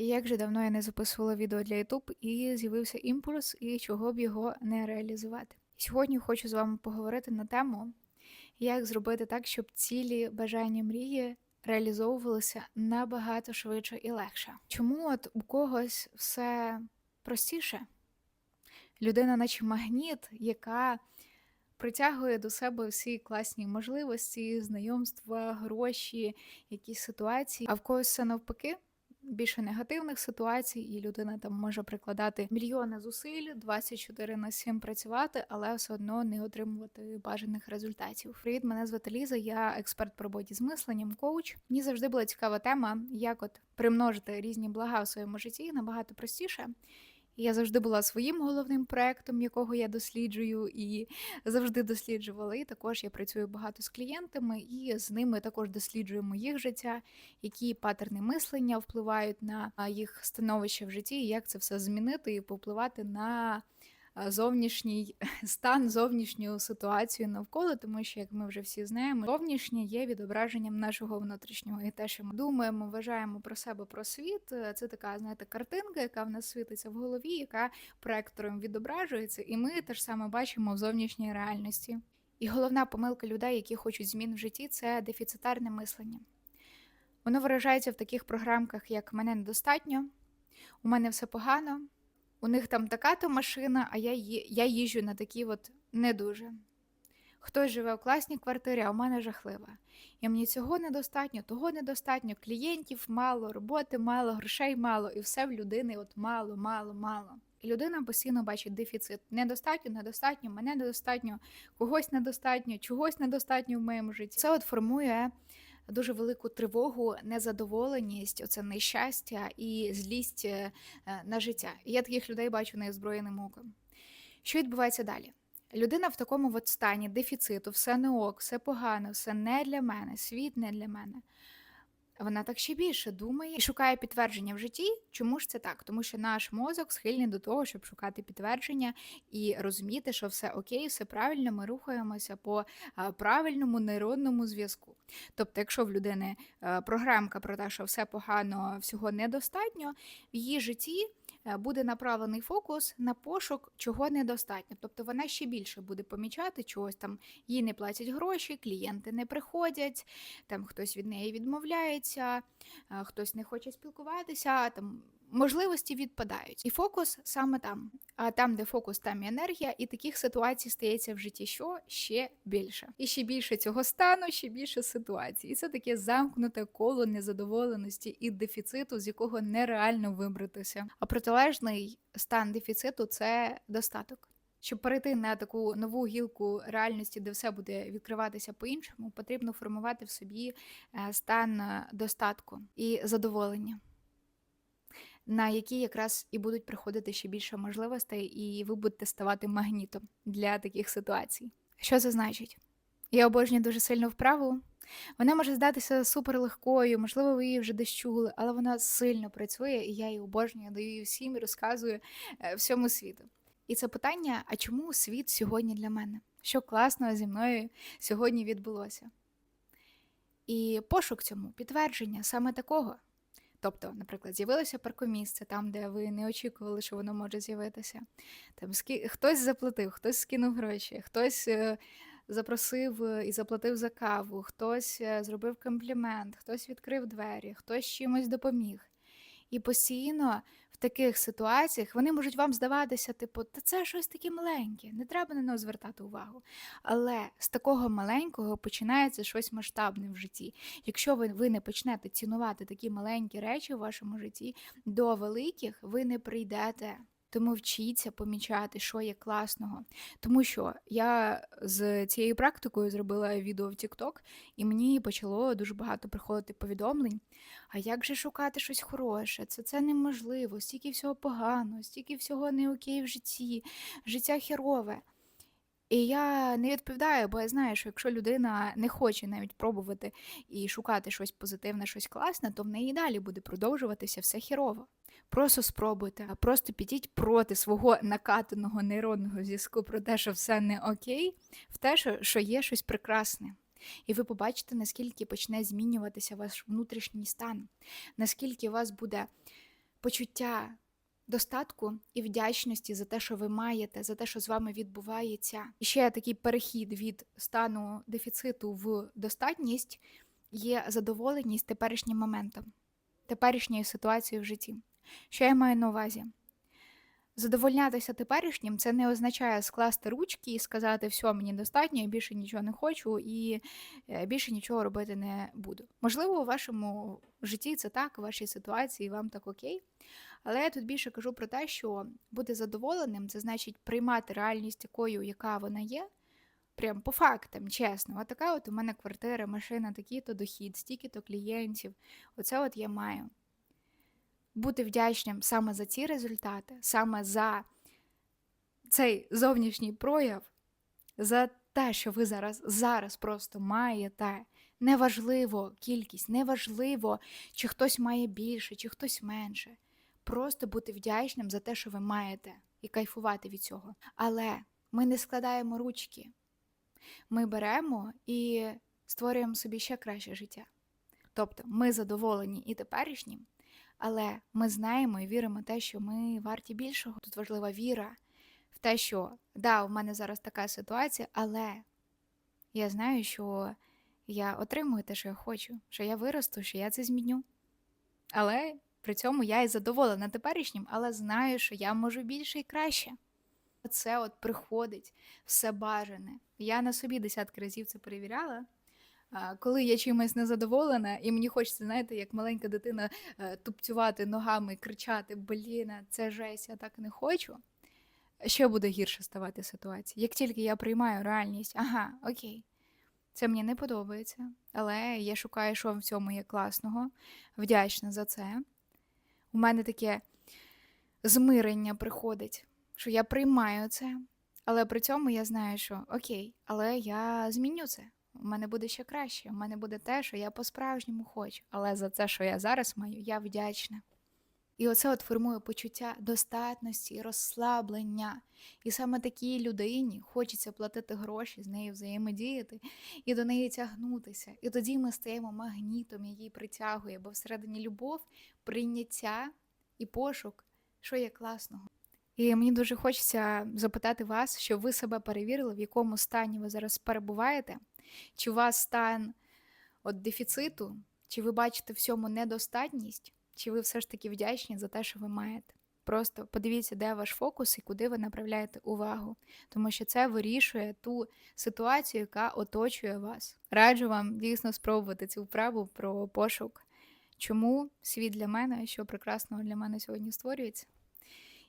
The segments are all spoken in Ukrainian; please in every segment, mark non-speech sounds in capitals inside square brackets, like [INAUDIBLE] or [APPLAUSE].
Як же давно я не записувала відео для YouTube, і з'явився імпульс, і чого б його не реалізувати. Сьогодні хочу з вами поговорити на тему, як зробити так, щоб цілі бажання мрії реалізовувалися набагато швидше і легше. Чому от у когось все простіше? Людина, наче магніт, яка притягує до себе всі класні можливості, знайомства, гроші, якісь ситуації, а в когось все навпаки. Більше негативних ситуацій, і людина там може прикладати мільйони зусиль, 24 на 7 працювати, але все одно не отримувати бажаних результатів. Привіт, мене звати Ліза, я експерт по роботі з мисленням, коуч. Мені завжди була цікава тема, як от примножити різні блага у своєму житті набагато простіше. Я завжди була своїм головним проектом, якого я досліджую, і завжди досліджувала. І також я працюю багато з клієнтами, і з ними також досліджуємо їх життя, які патерни мислення впливають на їх становище в житті, і як це все змінити і повпливати на зовнішній [LAUGHS] стан, зовнішню ситуацію навколо, тому що, як ми вже всі знаємо, зовнішнє є відображенням нашого внутрішнього. І те, що ми думаємо, вважаємо про себе, про світ, е, це така, знаєте, картинка, яка в нас світиться в голові, яка проектором відображується, і ми те ж саме бачимо в зовнішній реальності. І головна помилка людей, які хочуть змін в житті, це дефіцитарне мислення. Воно виражається в таких програмках, як мене недостатньо, у мене все погано. У них там така то машина, а я я їжджу на такі от не дуже. Хтось живе в класній квартирі, а у мене жахлива. І мені цього недостатньо, того недостатньо, клієнтів мало, роботи мало, грошей мало, і все в людини от мало, мало, мало. І людина постійно бачить дефіцит. Недостатньо, недостатньо, мене недостатньо, когось недостатньо, чогось недостатньо в моєму житті. Це от формує дуже велику тривогу, незадоволеність, оце нещастя і злість е, на життя. І я таких людей бачу неозброєним оком. Що відбувається далі? Людина в такому от стані дефіциту, все не ок, все погано, все не для мене, світ не для мене вона так ще більше думає і шукає підтвердження в житті. Чому ж це так? Тому що наш мозок схильний до того, щоб шукати підтвердження і розуміти, що все окей, все правильно, ми рухаємося по правильному нейронному зв'язку. Тобто, якщо в людини програмка про те, що все погано, всього недостатньо, в її житті. Е, буде направлений фокус на пошук, чого недостатньо. Тобто вона ще більше буде помічати чогось там, їй не платять гроші, клієнти не приходять, там хтось від неї відмовляється, е, хтось не хоче спілкуватися. там можливості відпадають. І фокус саме там. А там, де фокус, там і енергія, і таких ситуацій стається в житті, що ще більше. І ще більше цього стану, ще більше ситуацій. І це таке замкнуте коло незадоволеності і дефіциту, з якого нереально вибратися. А протилежний стан дефіциту це достаток. Щоб перейти на таку нову гілку реальності, де все буде відкриватися по-іншому, потрібно формувати в собі е, стан е, достатку і задоволення на які якраз і будуть приходити ще більше можливостей, і ви будете ставати магнітом для таких ситуацій. Що це значить? Я обожнюю дуже сильно вправу. Вона може здатися суперлегкою, можливо, ви її вже десь чули, але вона сильно працює, і я її обожнюю, даю її всім і розказую е, всьому світу. І це питання: а чому світ сьогодні для мене? Що класного зі мною сьогодні відбулося? І пошук цьому, підтвердження саме такого. Тобто, наприклад, з'явилося паркомісце там, де ви не очікували, що воно може з'явитися. Там скі... Хтось заплатив, хтось скинув гроші, хтось е, запросив е, і заплатив за каву, хтось е, зробив комплімент, хтось відкрив двері, хтось чимось допоміг. І постійно таких ситуаціях вони можуть вам здаватися, типу, та це щось таке маленьке, не треба на нього звертати увагу. Але з такого маленького починається щось масштабне в житті. Якщо ви, ви не почнете цінувати такі маленькі речі в вашому житті, до великих ви не прийдете. Тому вчіться помічати, що є класного. Тому що я з цією практикою зробила відео в TikTok, і мені почало дуже багато приходити повідомлень. А як же шукати щось хороше? Це це неможливо, стільки всього погано, стільки всього не окей в житті, життя херове. І я не відповідаю, бо я знаю, що якщо людина не хоче навіть пробувати і шукати щось позитивне, щось класне, то в неї далі буде продовжуватися все хірово. Просто спробуйте, а просто підіть проти свого накатаного нейронного зв'язку про те, що все не окей, в те, що є щось прекрасне. І ви побачите, наскільки почне змінюватися ваш внутрішній стан, наскільки у вас буде почуття достатку і вдячності за те, що ви маєте, за те, що з вами відбувається. І ще такий перехід від стану дефіциту в достатність є задоволеність теперішнім моментом, теперішньою ситуацією в житті. Що я маю на увазі? Задовольнятися теперішнім це не означає скласти ручки і сказати, все, мені достатньо, я більше нічого не хочу і е, більше нічого робити не буду. Можливо, у вашому житті це так, у вашій ситуації вам так окей. Але я тут більше кажу про те, що бути задоволеним це значить приймати реальність такою, яка вона є. Прям по фактам, чесно. От така от у мене квартира, машина, такий-то дохід, стільки-то клієнтів. Оце от я маю бути вдячним саме за ці результати, саме за цей зовнішній прояв, за те, що ви зараз, зараз просто маєте. Неважливо кількість, неважливо, чи хтось має більше, чи хтось менше. Просто бути вдячним за те, що ви маєте, і кайфувати від цього. Але ми не складаємо ручки. Ми беремо і створюємо собі ще краще життя. Тобто ми задоволені і теперішнім, але ми знаємо і віримо в те, що ми варті більшого. Тут важлива віра в те, що да, у мене зараз така ситуація, але я знаю, що я отримую те, що я хочу, що я виросту, що я це зміню. Але при цьому я і задоволена теперішнім, але знаю, що я можу більше і краще. Це от приходить все бажане. Я на собі десятки разів це перевіряла. Коли я чимось незадоволена, і мені хочеться, знаєте, як маленька дитина е, тупцювати ногами, кричати: Блін, це жесть, я так не хочу. Ще буде гірше ставати ситуація. Як тільки я приймаю реальність, ага, окей, це мені не подобається, але я шукаю, що в цьому є класного, вдячна за це. У мене таке змирення приходить, що я приймаю це, але при цьому я знаю, що окей, але я зміню це. У мене буде ще краще. У мене буде те, що я по-справжньому хочу. Але за це, що я зараз маю, я вдячна. І оце от формує почуття достатності і розслаблення. І саме такій людині хочеться платити гроші, з нею взаємодіяти і до неї тягнутися. І тоді ми стаємо магнітом, який притягує, бо всередині любов, прийняття і пошук, що є класного. І мені дуже хочеться запитати вас, щоб ви себе перевірили, в якому стані ви зараз перебуваєте, чи у вас стан от дефіциту, чи ви бачите в цьому недостатність, чи ви все ж таки вдячні за те, що ви маєте. Просто подивіться, де ваш фокус і куди ви направляєте увагу, тому що це вирішує ту ситуацію, яка оточує вас. Раджу вам дійсно спробувати цю вправу про пошук, чому світ для мене, що прекрасного для мене сьогодні створюється.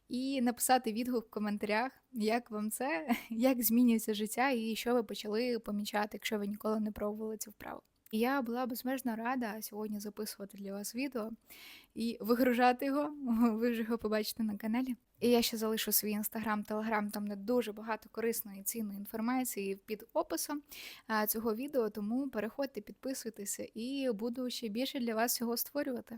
І написати відгук в коментарях, як вам це, [LAUGHS] як змінюється життя, і що ви почали помічати, якщо ви ніколи не пробували цю вправу. Я була безмежно рада сьогодні записувати для вас відео і вигружати його. [LAUGHS] Ви вже його побачите на каналі. І я ще залишу свій інстаграм, телеграм, там де дуже багато корисної і цінної інформації під описом цього відео. Тому переходьте, підписуйтеся і буду ще більше для вас цього створювати.